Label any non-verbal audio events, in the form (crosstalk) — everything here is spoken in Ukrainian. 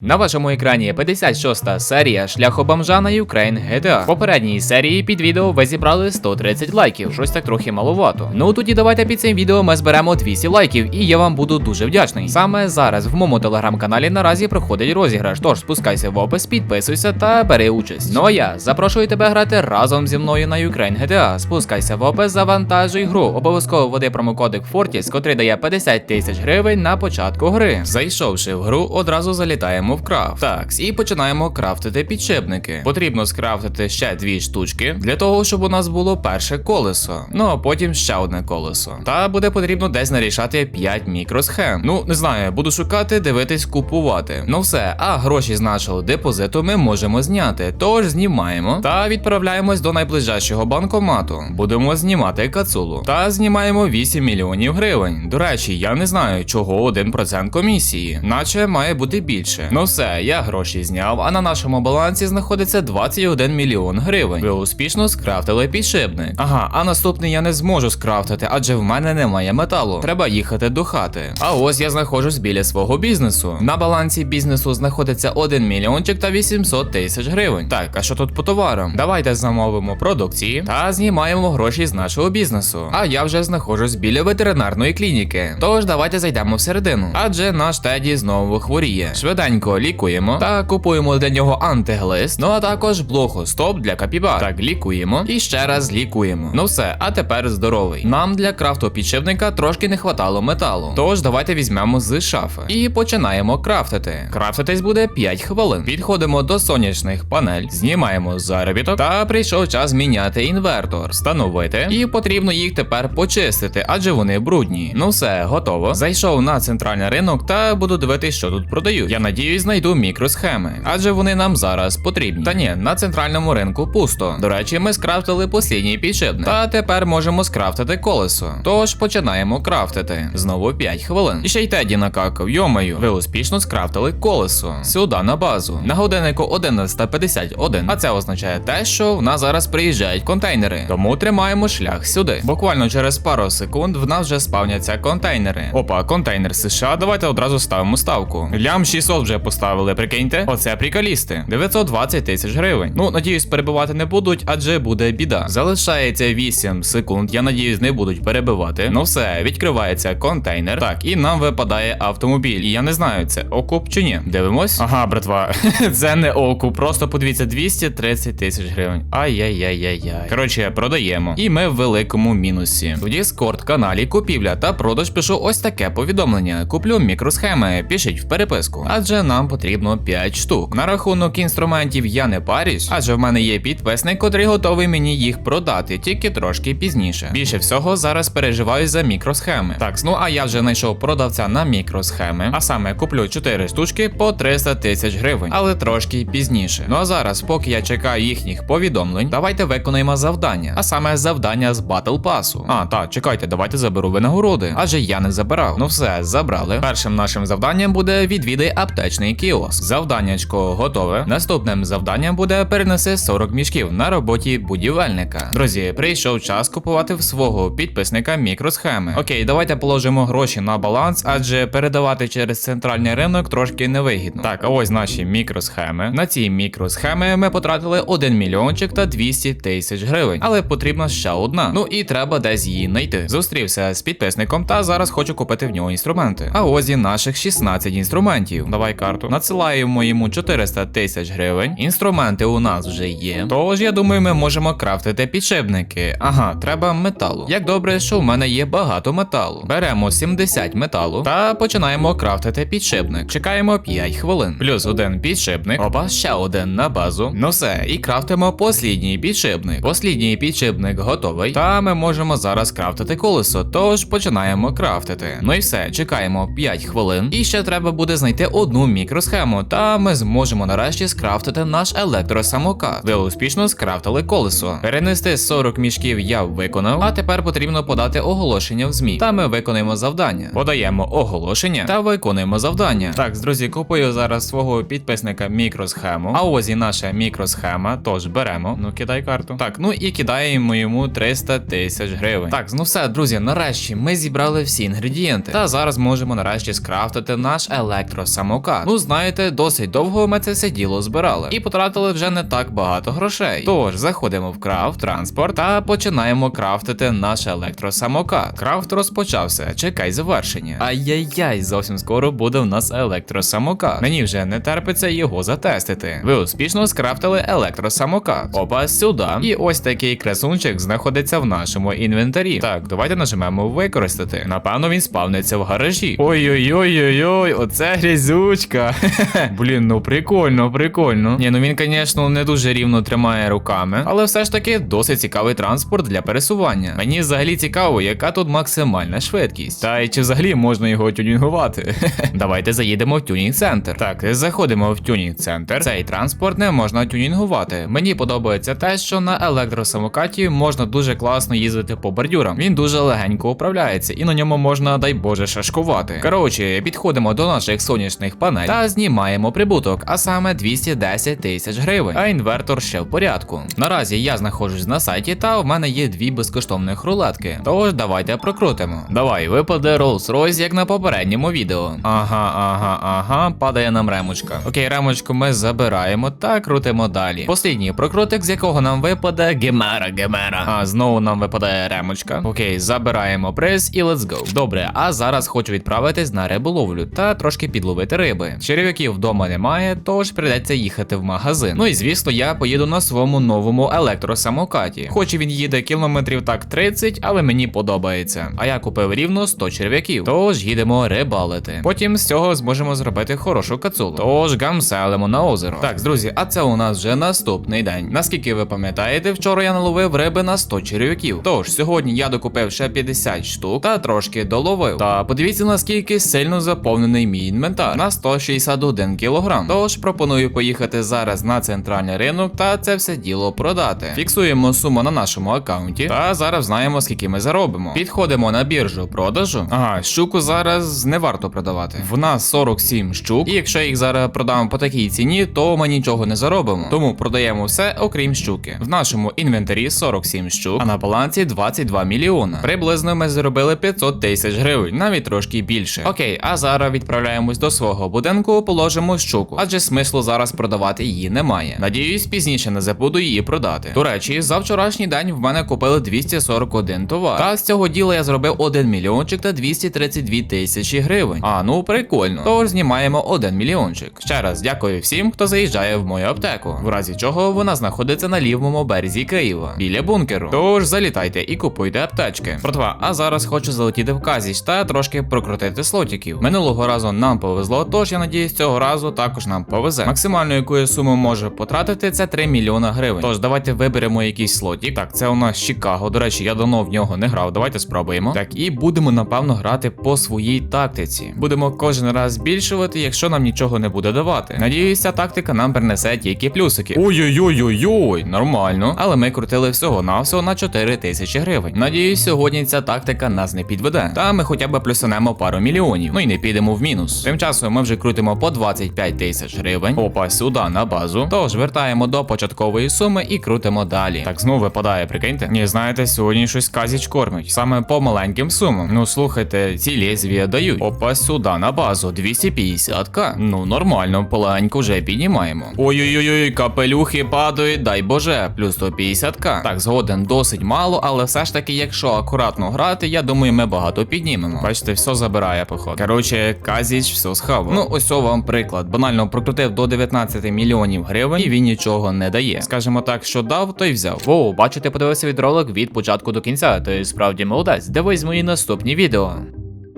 На вашому екрані 56-та серія шляху бомжа на Ukraine GTA. В попередній серії під відео ви зібрали 130 лайків, щось так трохи маловато. Ну тоді давайте під цим відео ми зберемо 200 лайків, і я вам буду дуже вдячний. Саме зараз в моєму телеграм-каналі наразі проходить розіграш, тож спускайся в опис, підписуйся та бери участь. Ну а я запрошую тебе грати разом зі мною на Ukraine GTA. Спускайся в опис, завантажуй гру. Обов'язково введи промокодик Fortis, котрий дає 50 тисяч гривень на початку гри. Зайшовши в гру, одразу залітаємо в крафт. Так, і починаємо крафтити підшипники. Потрібно скрафтити ще дві штучки для того, щоб у нас було перше колесо. Ну а потім ще одне колесо. Та буде потрібно десь нарішати 5 мікросхем. Ну не знаю, буду шукати, дивитись, купувати. Ну все, а гроші з нашого депозиту ми можемо зняти. Тож знімаємо та відправляємось до найближчого банкомату. Будемо знімати кацулу. Та знімаємо 8 мільйонів гривень. До речі, я не знаю, чого 1% комісії, наче має бути більше. Ну все, я гроші зняв, а на нашому балансі знаходиться 21 мільйон гривень. Ви успішно скрафтили підшипник. Ага, а наступний я не зможу скрафтити, адже в мене немає металу. Треба їхати до хати. А ось я знаходжусь біля свого бізнесу. На балансі бізнесу знаходиться 1 мільйончик та 800 тисяч гривень. Так, а що тут по товарам? Давайте замовимо продукції та знімаємо гроші з нашого бізнесу. А я вже знаходжусь біля ветеринарної клініки. Тож давайте зайдемо всередину. Адже наш Теді знову хворіє. Швиденько лікуємо та купуємо для нього антиглиз. Ну а також блохостоп для капібар. Так, лікуємо і ще раз лікуємо. Ну все, а тепер здоровий. Нам для крафту підшипника трошки не хватало металу. Тож давайте візьмемо з шафи і починаємо крафтити. Крафтитись буде 5 хвилин. Підходимо до сонячних панель, знімаємо заробіток та прийшов час міняти інвертор, встановити, і потрібно їх тепер почистити, адже вони брудні. Ну все, готово. Зайшов на центральний ринок та буду дивитися, що тут продають. Я надіюсь, знайду мікросхеми, адже вони нам зараз потрібні. Та ні, на центральному ринку пусто. До речі, ми скрафтили послідній підшипник. Та тепер можемо скрафтити колесо. Тож починаємо крафтити. Знову 5 хвилин. І ще й Теді накакав. Йомаю, ви успішно скрафтили колесо. Сюди на базу. На годиннику 11.51. А це означає те, що в нас зараз приїжджають контейнери. Тому тримаємо шлях сюди. Буквально через пару секунд в нас вже спавняться контейнери. Опа, контейнер США. Давайте одразу ставимо ставку. Лям 600 вже поставили, прикиньте. Оце приколісти. 920 тисяч гривень. Ну, надіюсь, перебивати не будуть, адже буде біда. Залишається 8 секунд. Я надіюсь, не будуть перебивати. Ну все, відкривається контейнер. Так, і нам випадає автомобіль. І я не знаю, це окуп чи ні. Дивимось. Ага, братва, (laughs) це не окуп. Просто подивіться 230 тисяч гривень. Ай-яй-яй-яй-яй. Коротше, продаємо. І ми в великому мінусі. В Discord каналі купівля та продаж пишу ось таке повідомлення. Куплю мікросхеми, пишіть в переписку. Адже нам потрібно 5 штук. На рахунок інструментів я не парюсь, адже в мене є підписник, котрий готовий мені їх продати, тільки трошки пізніше. Більше всього зараз переживаю за мікросхеми. Так, ну а я вже знайшов продавця на мікросхеми, а саме куплю 4 штучки по 300 тисяч гривень, але трошки пізніше. Ну а зараз, поки я чекаю їхніх повідомлень, давайте виконаємо завдання, а саме завдання з батл пасу. А, так, чекайте, давайте заберу винагороди, адже я не забирав. Ну все, забрали. Першим нашим завданням буде відвідай аптечний кіоск. Завданнячко готове. Наступним завданням буде перенеси 40 мішків на роботі будівельника. Друзі, прийшов час купувати в свого підписника мікросхеми. Окей, давайте положимо гроші на баланс, адже передавати через центральний ринок трошки невигідно. Так, а ось наші мікросхеми. На ці мікросхеми ми потратили 1 мільйончик та 200 тисяч гривень. Але потрібна ще одна. Ну і треба десь її знайти. Зустрівся з підписником та зараз хочу купити в нього інструменти. А ось і наших 16 інструментів. Давай карту. Надсилаємо йому 400 тисяч гривень. Інструменти у нас вже є. Тож я думаю, ми можемо крафтити підшипники. Ага, треба металу. Як добре, що в мене є багато металу. Беремо 70 металу та починаємо крафтити підшипник. Чекаємо 5 хвилин. Плюс один підшипник. Опа, ще один на базу. Ну все, і крафтимо послідній підшипник. Послідній підшипник готовий. Та ми можемо зараз крафтити колесо. Тож починаємо крафтити. Ну і все, чекаємо 5 хвилин. І ще треба буде знайти одну мікросхему. Та ми зможемо нарешті скрафтити наш електросамокат. Ви успішно скрафтили колесо. Перенести 40 мішків я виконав, а тепер потрібно подати оголошення в ЗМІ. Та ми виконуємо завдання. Подаємо оголошення та виконуємо завдання. Так, друзі, купую зараз свого підписника мікросхему. А ось і наша мікросхема. Тож беремо. Ну кидай карту. Так, ну і кидаємо йому 300 тисяч гривень. Так, ну все, друзі, нарешті ми зібрали всі інгредієнти. Та зараз можемо нарешті скрафтити наш електросамокат. Ну знаєте, досить довго ми це все діло збирали і потратили вже не так багато грошей. Тож заходимо в крафт транспорт та починаємо крафтити наш електросамокат. Крафт розпочався. Чекай завершення. Ай-яй-яй, зовсім скоро буде в нас електросамокат. Мені вже не терпиться його затестити. Ви успішно скрафтили електросамокат. Опа, сюди. І ось такий красунчик знаходиться в нашому інвентарі. Так, давайте нажмемо використати. Напевно, він спавниться в гаражі. Ой-ой-ой-ой-ой, оце грязючка. (laughs) Блін, ну прикольно, прикольно. Ні, ну він, звісно, не дуже рівно тримає руками, але все ж таки досить цікавий транспорт для пересування. Мені взагалі цікаво, яка тут максимальна швидкість. Та й чи взагалі можна його тюнінгувати? (laughs) Давайте заїдемо в тюнінг центр. Так, заходимо в тюнінг центр. Цей транспорт не можна тюнінгувати. Мені подобається те, що на електросамокаті можна дуже класно їздити по бордюрам. Він дуже легенько управляється, і на ньому можна, дай Боже, шашкувати. Коротше, підходимо до наших сонячних панелей та знімаємо прибуток, а саме 210 тисяч гривень. А інвертор ще в порядку. Наразі я знаходжусь на сайті, та в мене є дві безкоштовних рулетки. Тож давайте прокрутимо. Давай, випаде Rolls-Royce, як на попередньому відео. Ага, ага, ага, падає нам ремочка. Окей, ремочку ми забираємо та крутимо далі. Послідній прокрутик, з якого нам випаде Гемера, Гемера. А знову нам випадає ремочка. Окей, забираємо приз і let's go. Добре, а зараз хочу відправитись на риболовлю та трошки підловити риби. Черв'яків вдома немає, тож прийдеться їхати в магазин. Ну і звісно, я поїду на своєму новому електросамокаті. Хоч він їде кілометрів так 30, але мені подобається. А я купив рівно 100 черв'яків. Тож їдемо рибалити. Потім з цього зможемо зробити хорошу кацулу. Тож гамселимо на озеро. Так, друзі, а це у нас вже наступний день. Наскільки ви пам'ятаєте, вчора я наловив риби на 100 черв'яків. Тож сьогодні я докупив ще 50 штук та трошки доловив. Та подивіться наскільки сильно заповнений мій інвентар на 161 кг. Тож пропоную поїхати зараз на центральний ринок та це все діло продати. Фіксуємо суму на нашому аккаунті та зараз знаємо скільки ми заробимо. Підходимо на біржу продажу. Ага, щуку зараз не варто продавати. В нас 47 щук, і якщо їх зараз продам по такій ціні, то ми нічого не заробимо. Тому продаємо все, окрім щуки. В нашому інвентарі 47 щук, а на балансі 22 мільйона. Приблизно ми заробили 500 тисяч гривень, навіть трошки більше. Окей, а зараз відправляємось до свого будинку, положимо щуку, адже смислу зараз продавати її немає. Надіюсь, пізніше не забуду її продати. До речі, за вчорашній день в мене купили 241 товар. Та з цього діла я зробив 1 мільйончик та 232 тисячі гривень. А ну прикольно. Тож знімаємо 1 мільйончик. Ще раз дякую всім, хто заїжджає в мою аптеку. В разі чого вона знаходиться на лівому березі Києва, біля бункеру. Тож залітайте і купуйте аптечки. Братва, а зараз хочу залетіти в Казіч та трошки прокрутити слотиків. Минулого разу нам повезло, тож я надіюсь, цього разу також нам повезе. Максимальну яку я суму можу потратити, це 3 мільйона гривень. Тож давайте виберемо якийсь слотик. Так, це у нас Чикаго. До речі, я давно в нього не грав. Давайте спробуємо. Так, і будемо напевно грати по своїй тактиці. Будемо кожен раз збільшувати, якщо нам нічого не буде давати. Надіюсь, ця тактика нам принесе тільки плюсики. Ой-ой-ой-ой-ой, нормально. Але ми крутили всього на всього на 4 тисячі гривень. Надіюсь, сьогодні ця тактика нас не підведе. Та ми хоча б плюсанемо пару мільйонів. Ну і не підемо в мінус. Тим часом ми вже крутимо по 25 тисяч гривень. Опа, сюди на базу. Тож вертаємо до початкової суми і крутимо далі. Так знову випадає, прикиньте. Ні, знаєте, сьогодні щось казіч кормить. Саме по маленьким сумам. Ну слухайте, ці лезвія дають. Опа, сюди на базу 250к. Ну нормально, полегенько вже піднімаємо. Ой-ой-ой, капелюхи падають, дай боже, плюс 150к. Так, згоден досить мало, але все ж таки, якщо акуратно грати, я думаю, ми багато піднімемо. Бачите, все забирає, походу. Коротше, казіч все схавав. Ну, ось вам приклад. Банально прокрутив до 19 мільйонів гривень, і він нічого не дає. Скажімо так, що дав, то й взяв. Воу, бачите, подивився відролик від початку до кінця. Ти справді молодець. Дивись мої наступні відео.